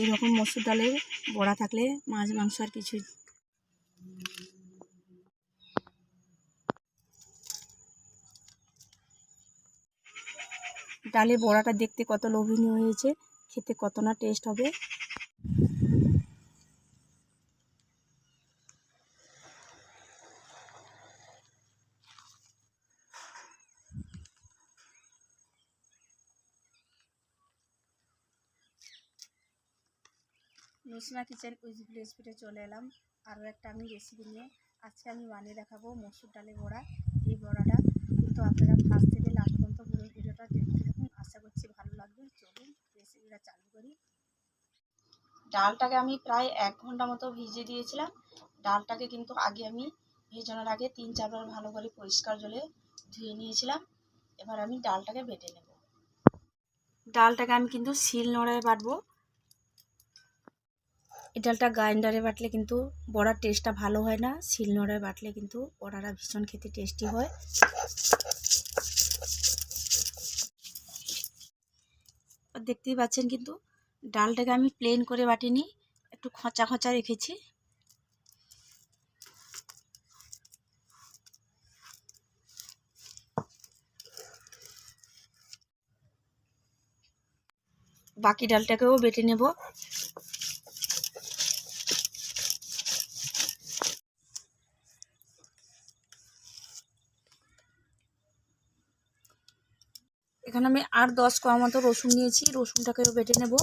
এরকম মসুর ডালের বড়া থাকলে মাছ, মাংস আর কিছু ডালে বড়াটা দেখতে কত লোভনীয় হয়েছে, খেতে কত না টেস্ট হবে নুসনা কিচেন উইজ রেসিপিতে চলে এলাম। আরও একটা আমি রেসিপি নিয়ে। আজকে আমি বানিয়ে দেখাবো মসুর ডালের বড়া। এই বড়াটা কিন্তু আপনারা ফার্স্ট থেকে লাস্ট পর্যন্ত পুরো ভিডিওটা দেখতে থাকুন। আশা করছি ভালো লাগবে। চলুন রেসিপিটা চালু করি। ডালটাকে আমি প্রায় এক ঘণ্টা মতো ভিজিয়ে দিয়েছিলাম। ডালটাকে কিন্তু আগে আমি ভেজানোর আগে তিন চারবার ভালো করে পরিষ্কার জলে ধুয়ে নিয়েছিলাম। এবার আমি ডালটাকে বেটে নেব। ডালটাকে আমি কিন্তু শিল নোড়ায় বাটবো। এই ডালটা গ্রাইন্ডারে বাটলে কিন্তু বড়ার টেস্টটা ভালো হয় না, শিলনোড়ায় বাটলে কিন্তু বড়াটা ভীষণ খেতে টেস্টি হয়। দেখতেই পাচ্ছেন কিন্তু ডালটাকে আমি প্লেন করে বাটিনি, একটু খোঁচা খোঁচা রেখেছি। বাকি ডালটাকেও বেটে নেব। এখানে আমি আর দশ কোয়া মতো রসুন নিয়েছি রসুনটাকেও বেটে নেব।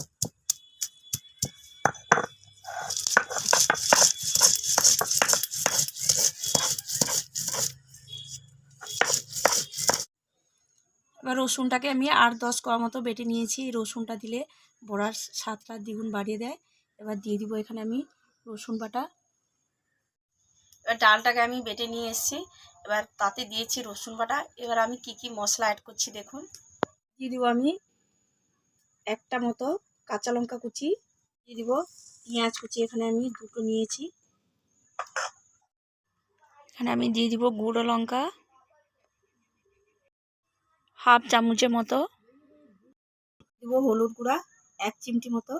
এবার রসুনটাকে আমি আর দশ কোয়া মতো বেটে নিয়েছি। রসুনটা দিলে বড়ার স্বাদটা দ্বিগুণ বাড়িয়ে দেয়। এবার দিয়ে দিব এখানে আমি রসুন বাটা। এবার ডালটাকে আমি বেটে নিয়ে এসেছি। এবার তাতে দিয়েছি রসুন বাটা। এবার আমি কি কি মশলা অ্যাড করছি দেখুন। দিয়ে দিব আমি একটা মতো কাঁচা লঙ্কা কুচি, দিয়ে দিব পেঁয়াজ কুচি, এখানে আমি দুটো নিয়েছি। এখানে আমি দিয়ে দিব গুঁড়ো লঙ্কা, হাফ চামচের মতো। দিব হলুদ গুঁড়া, এক চিমটি মতো।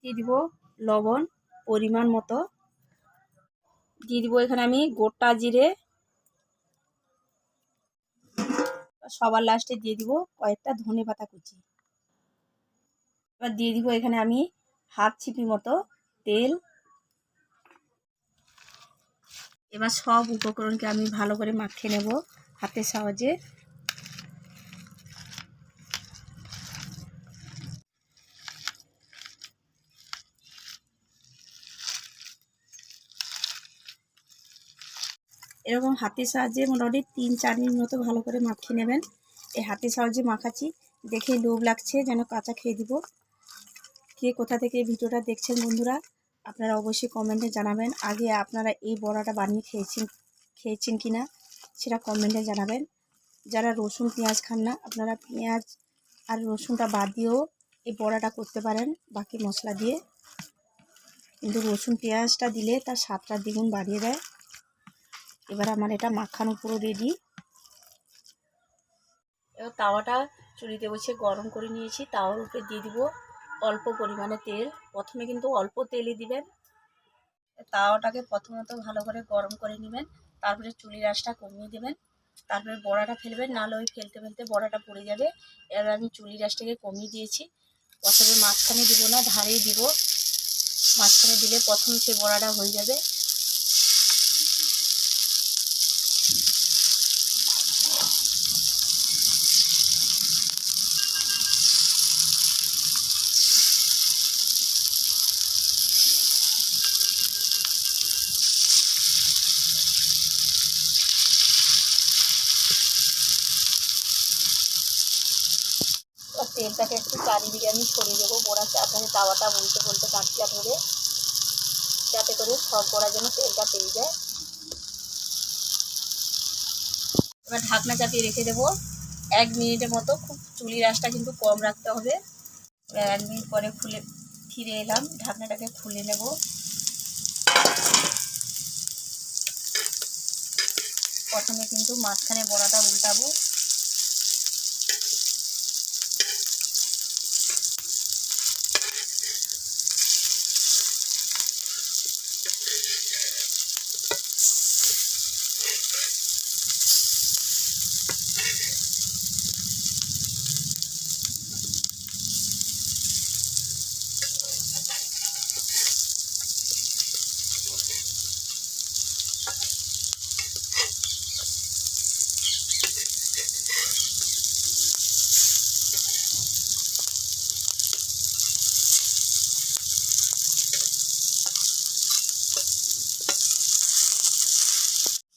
দিয়ে দিব লবণ, পরিমাণ মতো। দিয়ে দিব এখানে আমি গোটা জিরে সবার লাস্টে দিয়ে দিব কয়েকটা ধনে পাতা কুচি। এবার দিয়ে দিব এখানে আমি হাফ ছিপি মতো তেল। এবার সব উপকরণকে আমি ভালো করে মাখিয়ে নেব হাতের সাহায্যে। এরকম হাতের সাহায্যে মোটামুটি তিন চার মিনিট মতো ভালো করে মাখিয়ে নেবেন। এই হাতের সাহায্যে মাখাচ্ছি। দেখে লোভ লাগছে, যেন কাঁচা খেয়ে দিব। কে কোথা থেকে ভিডিওটা দেখছেন বন্ধুরা, আপনারা অবশ্যই কমেন্টে জানাবেন। আগে আপনারা এই বড়াটা বানিয়ে খেয়েছেন খেয়েছেন কি না সেটা কমেন্টে জানাবেন। যারা রসুন, পেঁয়াজ খান না, আপনারা পেঁয়াজ আর রসুনটা বাদ দিয়েও এই বড়াটা করতে পারেন, বাকি মশলা দিয়ে। কিন্তু রসুন, পেঁয়াজটা দিলে তার স্বাদটা দ্বিগুণ বাড়িয়ে দেয়। এবার আমার এটা মাখানো পুরো রেডি এবার তাওয়াটা চুলিতে বসে গরম করে নিয়েছি। তাওয়ার উপরে দিয়ে দিব অল্প পরিমাণে তেল। প্রথমে কিন্তু অল্প তেলই দিবেন। তাওয়াটাকে প্রথমত ভালো করে গরম করে নেবেন। তারপরে চুলির আঁচটা কমিয়ে দেবেন। তারপরে বড়াটা ফেলবেন, নাহলে ওই ফেলতে ফেলতে বড়াটা পড়ে যাবে। এবার আমি চুলির আঁচটাকে কমিয়ে দিয়েছি। প্রথমে মাঝখানে দিব না, ধারেই দিব। মাঝখানে দিলে প্রথম সে বড়াটা হয়ে যাবে এবার তেলটাকে একটু চারিদিকে আমি ছড়িয়ে দেবো বড়া চারধারে তাওয়াটা বলতে বলতে কাঁচটা ধরে, যাতে করে সব বড়া যেন তেলটা পেয়ে যায়। এবার ঢাকনা চাপিয়ে রেখে দেবো। এক মিনিটের মতো খুব চুলি আঁচটা কিন্তু কম রাখতে হবে। এক মিনিট পরে খুলে ফিরে এলাম, ঢাকনাটাকে খুলে নেব। প্রথমে কিন্তু মাঝখানে বড়াটা উল্টাবো।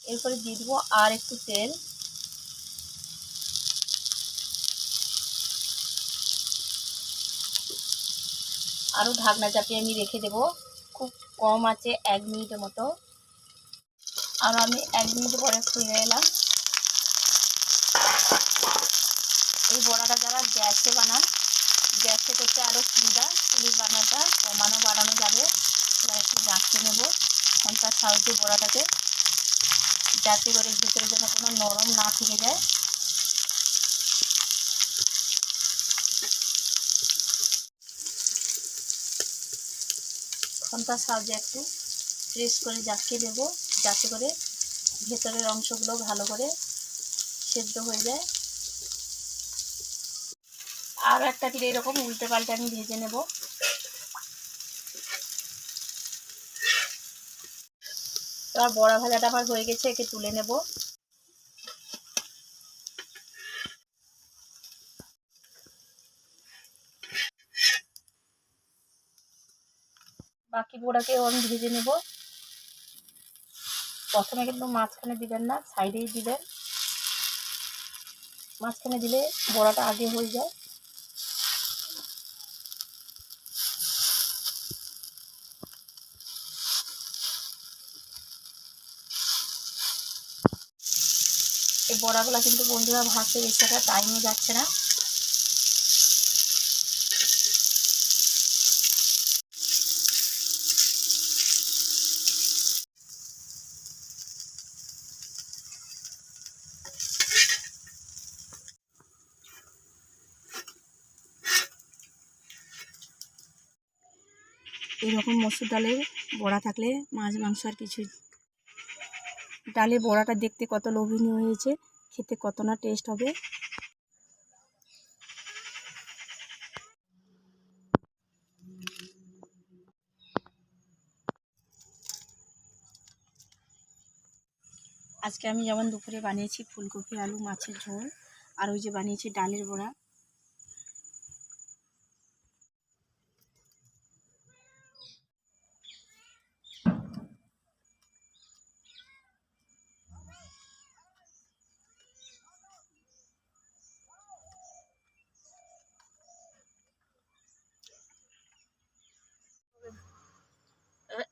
এরপরে দিয়ে দেবো আর একটু তেল। আরও ঢাকনা চাপিয়ে আমি রেখে দেবো। খুব কম আছে এক মিনিটের মতো। আর আমি এক মিনিট পরে ফিরে এলাম এই বড়াটা যারা গ্যাসে বানান, গ্যাসে করতে আরও সুবিধা। চুলির বানাটা কমানো বাড়ানো যাবে। একটু জাঁকিয়ে নেব। ঘণ্টার সাহায্যে বড়াটাকে। যাতে করে ভিতরে যেন কোনো নরম না থেকে যায়। খন্তার সাহায্যে একটু প্রেস করে জাকিয়ে দেবো, যাতে করে ভেতরের অংশগুলো ভালো করে সেদ্ধ হয়ে যায়। আর একটা পিঠে এরকম উল্টে পাল্টে আমি ভেজে নেব। এবার বড়া ভাজাটা আমার হয়ে গেছে, একে তুলে নেব। বাকি বড়াকে আমি ভেজে নেব। প্রথমে কিন্তু মাঝখানে দিবেন না, সাইডেই দিবেন। মাঝখানে দিলে বড়াটা আগে হয়ে যায়। বড়াগুলো কিন্তু বন্ধুরা ভাজতে বেশি একটা টাইমও যাচ্ছে না। এরকম মসুর ডালের বড়া থাকলে মাছ, মাংস আর কিছু ডালের বড়াটা দেখতে কত লোভনীয় হয়েছে, খেতে কত না টেস্ট হবে। আজকে আমি যেমন দুপুরে বানিয়েছি ফুলকপি, আলু, মাছের ঝোল, আর ওই যে বানিয়েছি ডালের বড়া।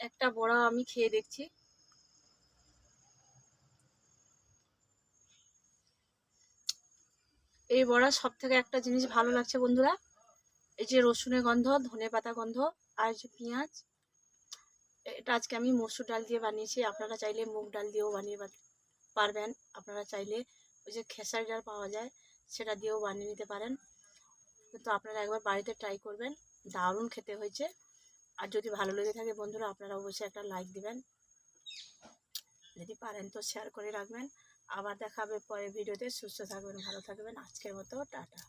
একটা বড়া আমি খেয়ে দেখছি। এই বড়া সব থেকে একটা জিনিস ভালো লাগছে বন্ধুরা। এই যে রসুনের গন্ধ, ধনে পাতা গন্ধ, আর যে পেঁয়াজ, এটা আজকে আমি মসুর ডাল দিয়ে বানিয়েছি। আপনারা চাইলে মুগ ডাল দিয়েও বানিয়ে পারবেন। আপনারা চাইলে ওই যে খেসারি ডাল পাওয়া যায়, সেটা দিয়েও বানিয়ে নিতে পারেন। কিন্তু আপনারা একবার বাড়িতে ট্রাই করবেন। দারুণ খেতে হয়েছে। আর যদি ভালো লেগে থাকে বন্ধুরা, আপনারা অবশ্যই একটা লাইক দিবেন। যদি পারেন তো শেয়ার করে রাখবেন। আবার দেখাবে পরে ভিডিওতে সুস্থ থাকবেন, ভালো থাকবেন। আজকের মতো, টাটা।